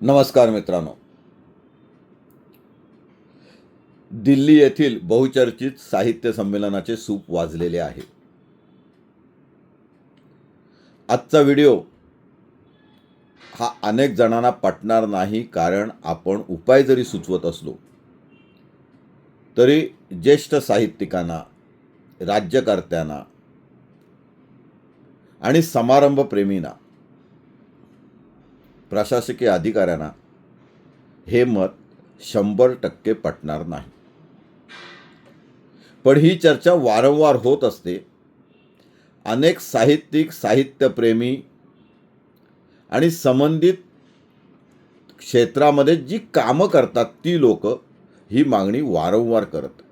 नमस्कार मित्रांनो. दिल्ली येथील बहुचर्चित साहित्य संमेलनाचे सूप वाजलेले आहे. आजचा व्हिडिओ हा अनेक जणांना पटणार नाही कारण आपण उपाय जरी सुचवत असलो तरी ज्येष्ठ साहित्यिकांना राज्यकर्त्यांना आणि समारंभप्रेमींना प्रशासकीय अधिकाऱ्यांना हे मत शंभर टक्के पटणार नाही. पण ही चर्चा वारंवार होत असते. अनेक साहित्यिक साहित्यप्रेमी आणि संबंधित क्षेत्रामध्ये जी कामं करतात ती लोक ही मागणी वारंवार करत.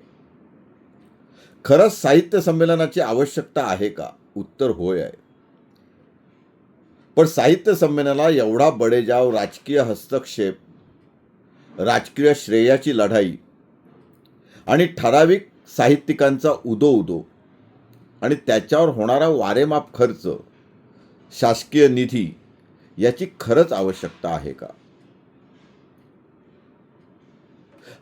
खरंच साहित्य संमेलनाची आवश्यकता आहे का? उत्तर होय आहे. पण साहित्य संमेलनाला एवढा बडेजाव राजकीय हस्तक्षेप राजकीय श्रेयाची लढाई आणि ठराविक साहित्यिकांचा उदो उदो आणि त्याच्यावर होणारा वारेमाप खर्च शासकीय निधी याची खरंच आवश्यकता आहे का?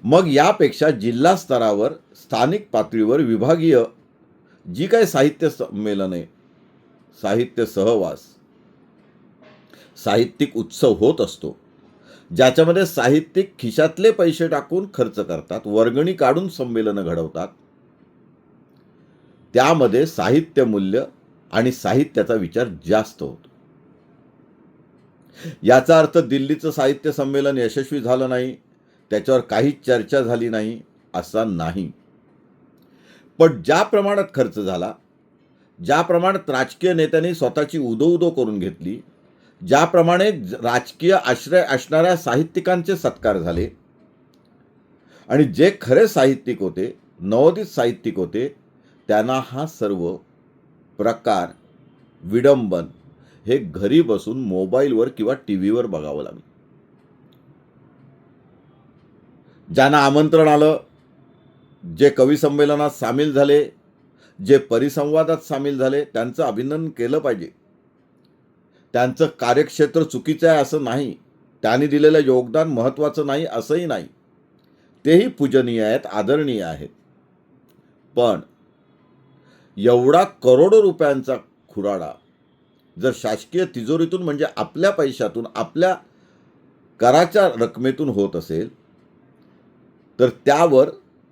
मग यापेक्षा जिल्हा स्तरावर स्थानिक पातळीवर विभागीय जी काही साहित्य संमेलने साहित्य सहवास साहित्यिक उत्सव होत असतो. ज्याच्यामध्ये साहित्यिक खिशातले पैसे टाकून खर्च करतात वर्गणी काढून संमेलनं घडवतात. त्यामध्ये साहित्य मूल्य आणि साहित्याचा विचार जास्त होतो. याचा अर्थ दिल्लीचं साहित्य संमेलन यशस्वी झालं नाही त्याच्यावर काहीच चर्चा झाली नाही असा नाही. पण ज्या प्रमाणात खर्च झाला ज्या प्रमाणात राजकीय नेत्यांनी स्वतःची उदो उदो करून घेतली ज्याप्रमाणे राजकीय आश्रय असणाऱ्या साहित्यिकांचे सत्कार झाले. आणि जे खरे साहित्यिक होते नवोदित साहित्यिक होते त्यांना हा सर्व प्रकार विडंबन हे घरी बसून मोबाईलवर किंवा टी व्हीवर बघावं लागलं. ज्यांना आमंत्रण आलं जे कवी संमेलनात सामील झाले जे परिसंवादात सामील झाले त्यांचं अभिनंदन केलं पाहिजे. त्यांचं कार्यक्षेत्र चुकीचं आहे असं नाही. त्यांनी दिलेलं योगदान महत्त्वाचं नाही असंही नाही. तेही पूजनीय आहेत आदरणीय आहेत. पण एवढा करोडो रुपयांचा खुराडा जर शासकीय तिजोरीतून म्हणजे आपल्या पैशातून आपल्या कराच्या रकमेतून होत असेल तर त्यावर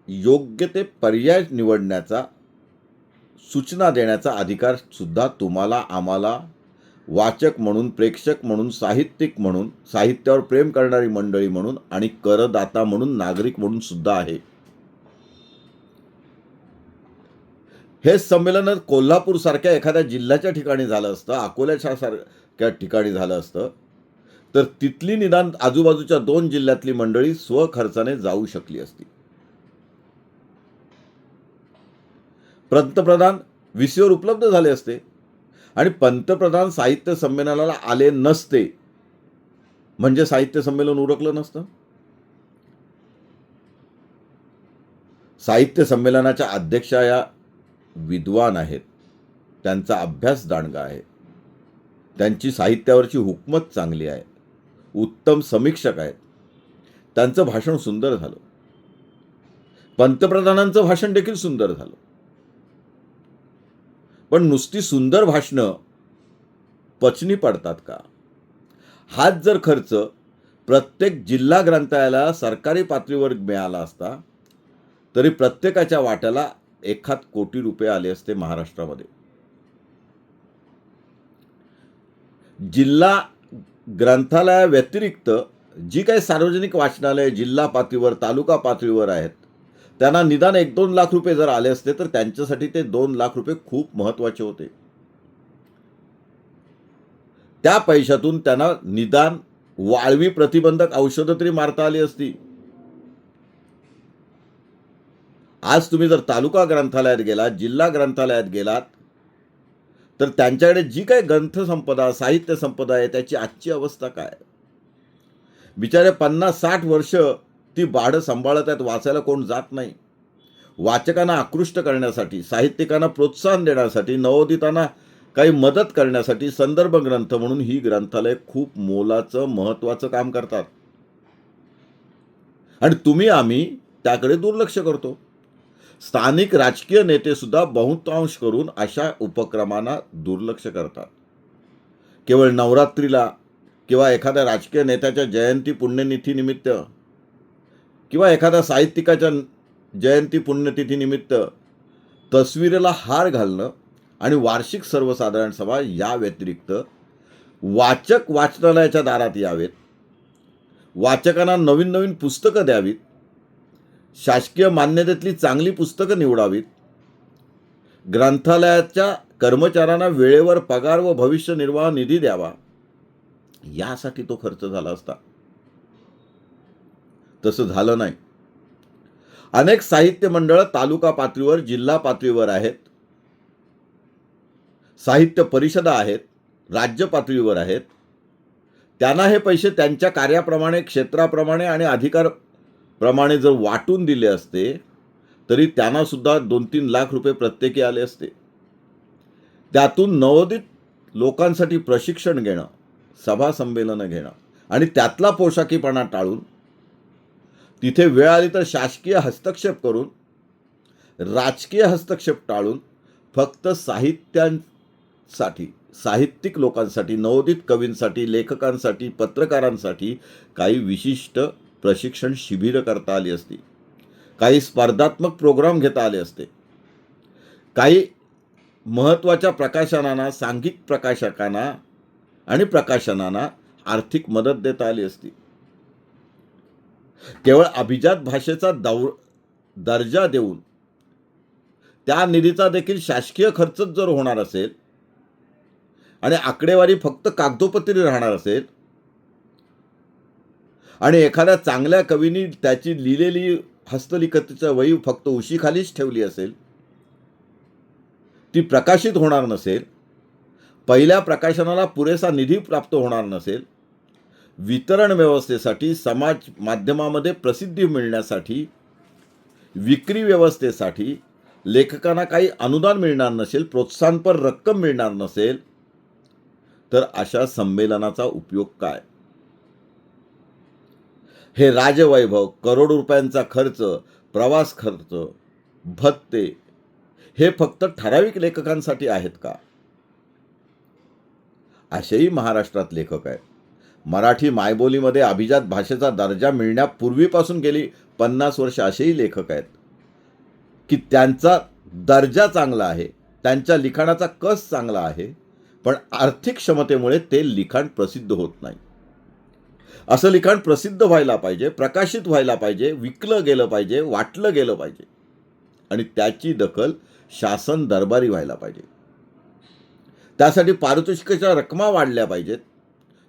योग्य ते पर्याय निवडण्याचा सूचना देण्याचा अधिकार सुद्धा तुम्हाला आम्हाला वाचक म्हणून प्रेक्षक म्हणून साहित्यिक म्हणून साहित्यावर प्रेम करणारी मंडळी म्हणून आणि करदाता म्हणून नागरिक म्हणून सुद्धा आहे. हे संमेलन कोल्हापूर सारख्या एखाद्या जिल्ह्याच्या ठिकाणी झालं असतं अकोल्याच्या सारख्या ठिकाणी झालं असतं तर तिथली निदान आजूबाजूच्या दोन जिल्ह्यातली मंडळी स्वखर्चाने जाऊ शकली असती. पंतप्रधान विसीवर उपलब्ध झाले असते. आणि पंतप्रधान साहित्य संमेलनाला आले नसते म्हणजे साहित्य संमेलन उरकलं नसतं? साहित्य संमेलनाच्या अध्यक्षा या विद्वान आहेत. त्यांचा अभ्यास दांडगा आहे. त्यांची साहित्यावरची हुकमत चांगली आहे. उत्तम समीक्षक आहेत. त्यांचं भाषण सुंदर झालं. पंतप्रधानांचं भाषण देखील सुंदर झालं. पण नुसती सुंदर भाषणं पचनी पडतात का? हाच जर खर्च प्रत्येक जिल्हा ग्रंथालयाला सरकारी पातळीवर मिळाला असता तरी प्रत्येकाच्या वाट्याला एखाद कोटी रुपये आले असते महाराष्ट्रामध्ये. जिल्हा ग्रंथालयाव्यतिरिक्त जी काही सार्वजनिक वाचनालय जिल्हा पातळीवर तालुका पातळीवर आहेत त्यांना निदान एक दोन लाख रुपये जर आले असते तर त्यांच्यासाठी ते दोन लाख रुपये खूप महत्त्वाचे होते. त्या पैशातून त्यांना निदान वाळवी प्रतिबंधक औषधं तरी मारता आली असती. आज तुम्ही जर तालुका ग्रंथालयात गेलात जिल्हा ग्रंथालयात गेलात तर त्यांच्याकडे जी काही ग्रंथसंपदा साहित्य संपदा आहे त्याची आजची अवस्था काय? बिचारे पन्नास साठ वर्ष ती बाढं सांभाळत आहेत वाचायला कोण जात नाही. वाचकांना आकृष्ट करण्यासाठी साहित्यिकांना प्रोत्साहन देण्यासाठी नवोदितांना काही मदत करण्यासाठी संदर्भ ग्रंथ म्हणून ही ग्रंथालय खूप मोलाचं महत्त्वाचं काम करतात. आणि तुम्ही आम्ही त्याकडे दुर्लक्ष करतो. स्थानिक राजकीय नेतेसुद्धा बहुतांश करून अशा उपक्रमांना दुर्लक्ष करतात. केवळ नवरात्रीला किंवा एखाद्या राजकीय नेत्याच्या जयंती पुण्यनिधीनिमित्त किंवा एखाद्या साहित्यिकाच्या जयंती पुण्यतिथीनिमित्त तस्वीरेला हार घालणं आणि वार्षिक सर्वसाधारण सभा या व्यतिरिक्त वाचक वाचनालयाच्या दारात यावेत. वाचकांना नवीन नवीन पुस्तकं द्यावीत. शासकीय मान्यतेतली चांगली पुस्तकं निवडावीत. ग्रंथालयाच्या कर्मचाऱ्यांना वेळेवर पगार व भविष्य निर्वाह निधी द्यावा. यासाठी तो खर्च झाला असता. तसं झालं नाही. अनेक साहित्य मंडळं तालुका पातळीवर जिल्हा पातळीवर आहेत. साहित्य परिषदा आहेत राज्य पातळीवर आहेत. त्यांना हे पैसे त्यांच्या कार्याप्रमाणे क्षेत्राप्रमाणे आणि अधिकारप्रमाणे जर वाटून दिले असते तरी त्यांना सुद्धा दोन तीन लाख रुपये प्रत्येकी आले असते. त्यातून नवोदित लोकांसाठी प्रशिक्षण घेणं सभा संमेलनं घेणं आणि त्यातला पोशाखीपणा टाळून तिथे वेळ आली तर शासकीय हस्तक्षेप करून राजकीय हस्तक्षेप टाळून फक्त साहित्यांसाठी साहित्यिक लोकांसाठी नवोदित कवींसाठी लेखकांसाठी पत्रकारांसाठी काही विशिष्ट प्रशिक्षण शिबिरं करता आली असती. काही स्पर्धात्मक प्रोग्राम घेता आले असते. काही महत्त्वाच्या प्रकाशनांना सांघिक प्रकाशकांना आणि प्रकाशनांना आर्थिक मदत देता आली असती. केवळ अभिजात भाषेचा दौ दर्जा देऊन. त्या निधीचा देखील शासकीय खर्चच जर होणार असेल आणि आकडेवारी फक्त कागदोपत्री राहणार असेल आणि एखाद्या चांगल्या कवीनी त्याची लिहिलेली हस्तलिखितचं वही फक्त उशीखालीच ठेवली असेल ती प्रकाशित होणार नसेल पहिल्या प्रकाशनाला पुरेसा निधी प्राप्त होणार नसेल वितरण व्यवस्थेसाठी समाज माध्यमामध्ये प्रसिद्धी मिळण्यासाठी विक्री व्यवस्थेसाठी लेखकांना काही अनुदान मिळणार नसेल प्रोत्साहनपर रक्कम मिळणार नसेल तर अशा संमेलनाचा उपयोग काय? हे राजवैभव करोड रुपयांचा खर्च प्रवास खर्च भत्ते हे फक्त ठराविक लेखकांसाठी आहेत का? असेही महाराष्ट्रात लेखक आहेत. मराठी मायबोलीमध्ये अभिजात भाषेचा दर्जा मिळण्यापूर्वीपासून गेली पन्नास वर्ष असेही लेखक आहेत. की त्यांचा दर्जा चांगला आहे त्यांच्या लिखाणाचा कस चांगला आहे पण आर्थिक क्षमतेमुळे ते लिखाण प्रसिद्ध होत नाही. असं लिखाण प्रसिद्ध व्हायला पाहिजे प्रकाशित व्हायला पाहिजे विकलं गेलं पाहिजे वाटलं गेलं पाहिजे. आणि त्याची दखल शासन दरबारी व्हायला पाहिजे. त्यासाठी पारितोषिकाच्या रकमा वाढल्या पाहिजेत.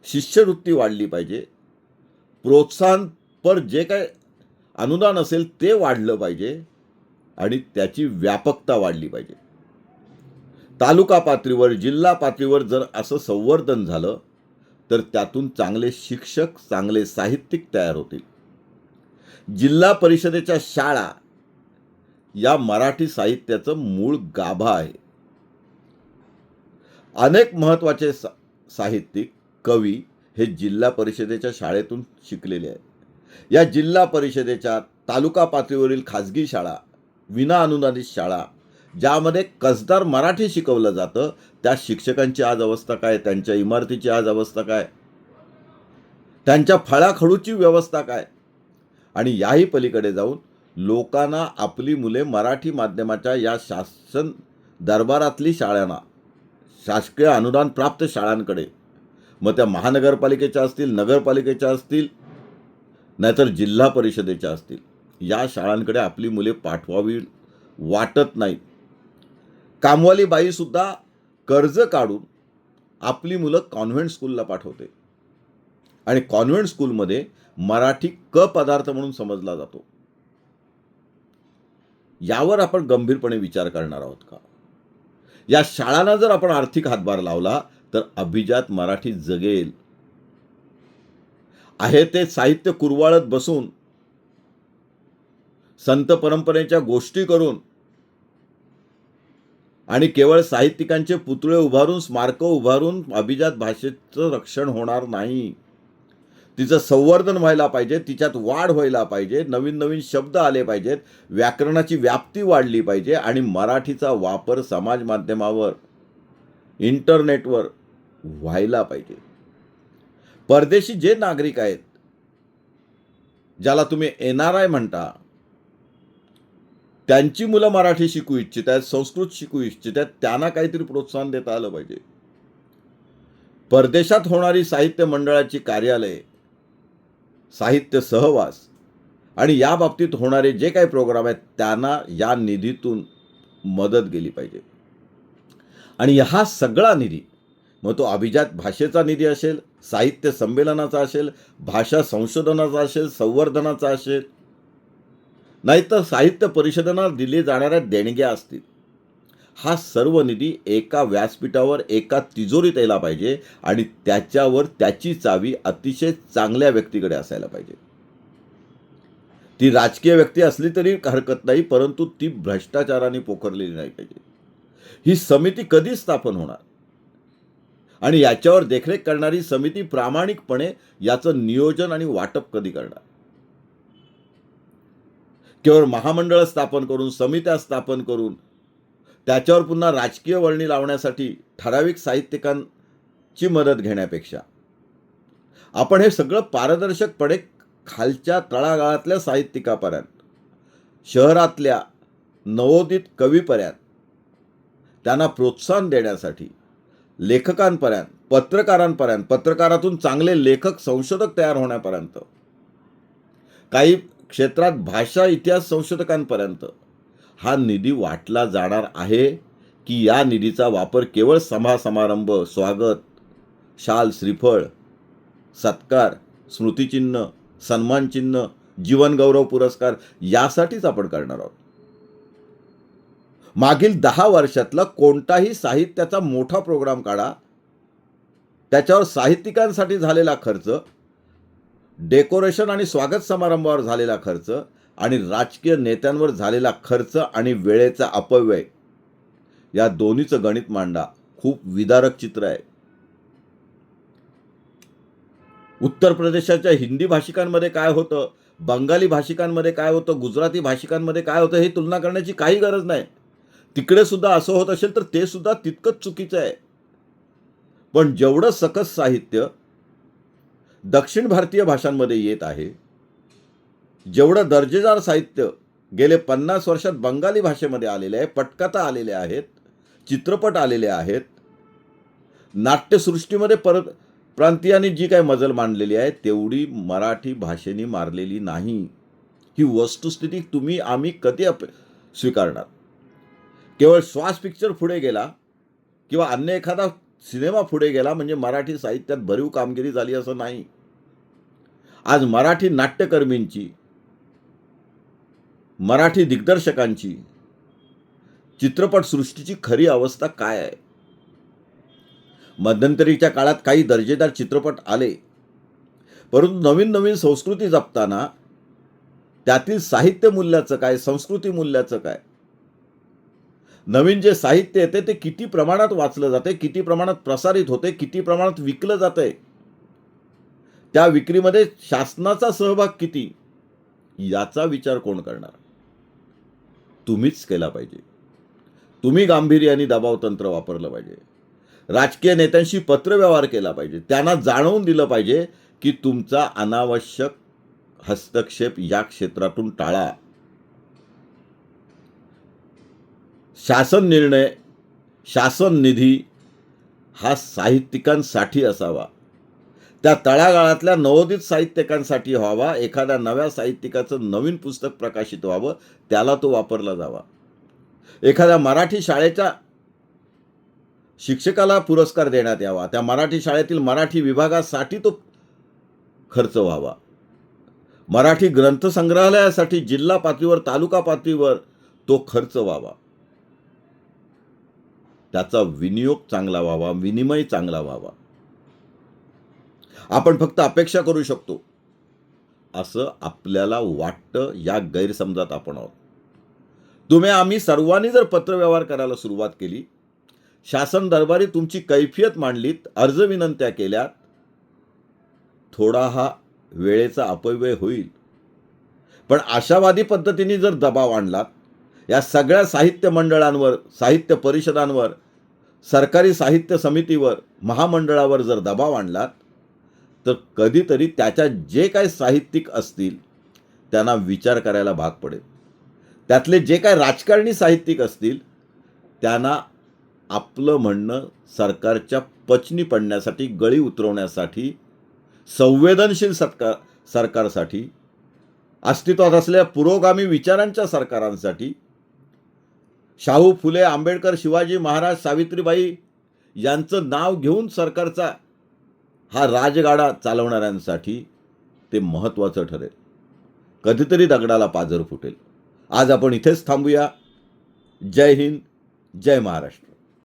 शिष्यवृत्ती वाढली पाहिजे. प्रोत्साहनपर जे काय अनुदान असेल ते वाढलं पाहिजे आणि त्याची व्यापकता वाढली पाहिजे. तालुका पातळीवर जिल्हा पातळीवर जर असं संवर्धन झालं तर त्यातून चांगले शिक्षक चांगले साहित्यिक तयार होतील. जिल्हा परिषदेच्या शाळा या मराठी साहित्याचं मूळ गाभा आहे. अनेक महत्त्वाचे सा साहित्यिक कवी हे जिल्हा परिषदेच्या शाळेतून शिकलेले आहेत. या जिल्हा परिषदेच्या तालुका पातळीवरील खाजगी शाळा विना अनुदानित शाळा ज्यामध्ये कसदार मराठी शिकवलं जातं त्या शिक्षकांची आज अवस्था काय? त्यांच्या इमारतीची आज अवस्था काय? त्यांच्या फळाखडूची व्यवस्था काय? आणि याही पलीकडे जाऊन लोकांना आपली मुले मराठी माध्यमाच्या या शासन दरबारातली शाळांना शासकीय अनुदान प्राप्त शाळांकडे मग त्या महानगरपालिकेच्या असतील नगरपालिकेच्या असतील नाहीतर जिल्हा परिषदेच्या असतील. या शाळांकडे आपली मुले पाठवावी वाटत नाहीत. कामवाली बाईसुद्धा कर्ज काढून आपली मुलं कॉन्व्हेंट स्कूलला पाठवते. आणि कॉन्व्हेंट स्कूलमध्ये मराठी क पदार्थ म्हणून समजला जातो. यावर आपण गंभीरपणे विचार करणार आहोत का? या शाळांना जर आपण आर्थिक हातभार लावला तर अभिजात मराठी जगेल. आहे ते साहित्य कुरवाळत बसून संत परंपरेच्या गोष्टी करून आणि केवळ साहित्यिकांचे पुतळे उभारून स्मारकं उभारून अभिजात भाषेचं रक्षण होणार नाही. तिचं संवर्धन व्हायला पाहिजे तिच्यात वाढ व्हायला पाहिजे नवीन नवीन शब्द आले पाहिजेत व्याकरणाची व्याप्ती वाढली पाहिजे आणि मराठीचा वापर समाज माध्यमावर इंटरनेटवर व्हायला पाहिजे. परदेशी जे नागरिक आहेत ज्याला तुम्ही एन आर आय म्हणता त्यांची मुलं मराठी शिकू इच्छित आहेत संस्कृत शिकू इच्छित आहेत त्यांना काहीतरी प्रोत्साहन देता आलं पाहिजे. परदेशात होणारी साहित्य मंडळाची कार्यालये साहित्य सहवास आणि या बाबतीत होणारे जे काही प्रोग्राम आहेत त्यांना या निधीतून मदत गेली पाहिजे. आणि हा सगळा निधी मग तो अभिजात भाषेचा निधी असेल साहित्य संमेलनाचा असेल भाषा संशोधनाचा असेल संवर्धनाचा असेल. नाहीतर साहित्य परिषदांना दिले जाणाऱ्या देणग्या असतील. हा सर्व निधी एका व्यासपीठावर एका तिजोरीत यायला पाहिजे आणि त्याच्यावर त्याची चावी अतिशय चांगल्या व्यक्तीकडे असायला पाहिजे. ती राजकीय व्यक्ती असली तरी हरकत नाही परंतु ती भ्रष्टाचाराने पोखरलेली नाही पाहिजे. ही समिती कधी स्थापन होणार? आणि याच्यावर देखरेख करणारी समिती प्रामाणिकपणे याचं नियोजन आणि वाटप कधी करणार? केवळ महामंडळ स्थापन करून समित्या स्थापन करून त्याच्यावर पुन्हा राजकीय वळणी लावण्यासाठी ठराविक साहित्यिकांची मदत घेण्यापेक्षा. आपण हे सगळं पारदर्शकपणे खालच्या तळागाळातल्या साहित्यिकापर्यंत शहरातल्या नवोदित कवीपर्यंत त्यांना प्रोत्साहन देण्यासाठी लेखकांपर्यंत पत्रकारांपर्यंत पत्रकारातून चांगले लेखक संशोधक तयार होण्यापर्यंत काही क्षेत्रात भाषा इतिहास संशोधकांपर्यंत हा निधी वाटला जाणार आहे की या निधीचा वापर केवळ सभा समारंभ स्वागत शाल श्रीफळ सत्कार स्मृतिचिन्ह सन्मानचिन्ह जीवनगौरव पुरस्कार यासाठीच आपण करणार आहोत. मागील दहा वर्षातला कोणताही साहित्याचा मोठा प्रोग्राम काढा. त्याच्यावर साहित्यिकांसाठी झालेला खर्च डेकोरेशन आणि स्वागत समारंभावर झालेला खर्च आणि राजकीय नेत्यांवर झालेला खर्च आणि वेळेचा अपव्यय या दोन्हीचं गणित मांडा. खूप विदारक चित्र आहे. उत्तर प्रदेशाच्या हिंदी भाषिकांमध्ये काय होतं? बंगाली भाषिकांमध्ये काय होतं? गुजराती भाषिकांमध्ये काय होतं? हे तुलना करण्याची काही गरज नाही. तिकडे सुद्धा असं होत असेल तर ते सुद्धा तितकंच चुकीचं आहे. पण जेवढं सकस साहित्य दक्षिण भारतीय भाषांमध्ये येत आहे जेवढं दर्जेदार साहित्य गेले पन्नास वर्षात बंगाली भाषेमध्ये आलेले आहे पटकथा आलेले आहेत चित्रपट आलेले आहेत नाट्यसृष्टीमध्ये परत प्रांतीयांनी जी काही मजल मांडलेली आहे तेवढी मराठी भाषेने मारलेली नाही. ही वस्तुस्थिती तुम्ही आम्ही कधी अप स्वीकारणार? केवळ श्वास पिक्चर पुढे गेला किंवा अन्य एखादा सिनेमा पुढे गेला म्हणजे मराठी साहित्यात भरीव कामगिरी झाली असं नाही. आज मराठी नाट्यकर्मींची मराठी दिग्दर्शकांची चित्रपटसृष्टीची खरी अवस्था काय आहे? मध्यंतरीच्या काळात काही दर्जेदार चित्रपट आले. परंतु नवीन नवीन संस्कृती जपताना त्यातील साहित्य मूल्याचं काय संस्कृती मूल्याचं काय? नवीन जे साहित्य येते ते किती प्रमाणात वाचलं जाते किती प्रमाणात प्रसारित होते किती प्रमाणात विकलं जातंय त्या विक्रीमध्ये शासनाचा सहभाग किती? याचा विचार कोण करणार? तुम्हीच केला पाहिजे. तुम्ही गांभीर्याने दबाव तंत्र वापरलं पाहिजे. राजकीय नेत्यांशी पत्रव्यवहार केला पाहिजे. त्यांना जाणवून दिलं पाहिजे की तुमचा अनावश्यक हस्तक्षेप या क्षेत्रातून टाळा. शासन निर्णय शासन निधी हा साहित्यिकांसाठी असावा. त्या तळागाळातल्या नवोदित साहित्यिकांसाठी व्हावा एखाद्या नव्या साहित्यिकाचं नवीन पुस्तक प्रकाशित व्हावं त्याला तो वापरला जावा. एखाद्या मराठी शाळेच्या शिक्षकाला पुरस्कार देण्यात यावा त्या मराठी शाळेतील मराठी विभागासाठी तो खर्च व्हावा. मराठी ग्रंथसंग्रहालयासाठी जिल्हा पातळीवर तालुका पातळीवर तो खर्च व्हावा. त्याचा विनियोग चांगला व्हावा विनिमय चांगला व्हावा. आपण फक्त अपेक्षा करू शकतो. असं आपल्याला वाटतं या गैरसमजात आपण आहोत. तुम्ही आम्ही सर्वांनी जर पत्रव्यवहार करायला सुरुवात केली शासन दरबारी तुमची कैफियत मांडलीत अर्ज विनंत्या केल्यात थोडा हा वेळेचा अपव्यय होईल. पण आशावादी पद्धतीने जर दबाव आणलात या सगळ्या साहित्य मंडळांवर साहित्य परिषदांवर सरकारी साहित्य समितीवर महामंडळावर जर दबाव आणलात तर कधीतरी त्याच्या जे काय साहित्यिक असतील त्यांना विचार करायला भाग पडेल. त्यातले जे काय राजकारणी साहित्यिक असतील त्यांना आपलं म्हणणं सरकारच्या पचनी पडण्यासाठी गळी उतरवण्यासाठी संवेदनशील सरकार सरकारसाठी अस्तित्वात असलेल्या पुरोगामी विचारांच्या सरकारांसाठी शाहू फुले आंबेडकर शिवाजी महाराज सावित्रीबाई यांचं नाव घेऊन सरकारचा हा राजगाडा चालवणाऱ्यांसाठी ते महत्त्वाचं ठरेल. कधीतरी दगडाला पाझर फुटेल. आज आपण इथेच थांबूया. जय हिंद जय महाराष्ट्र.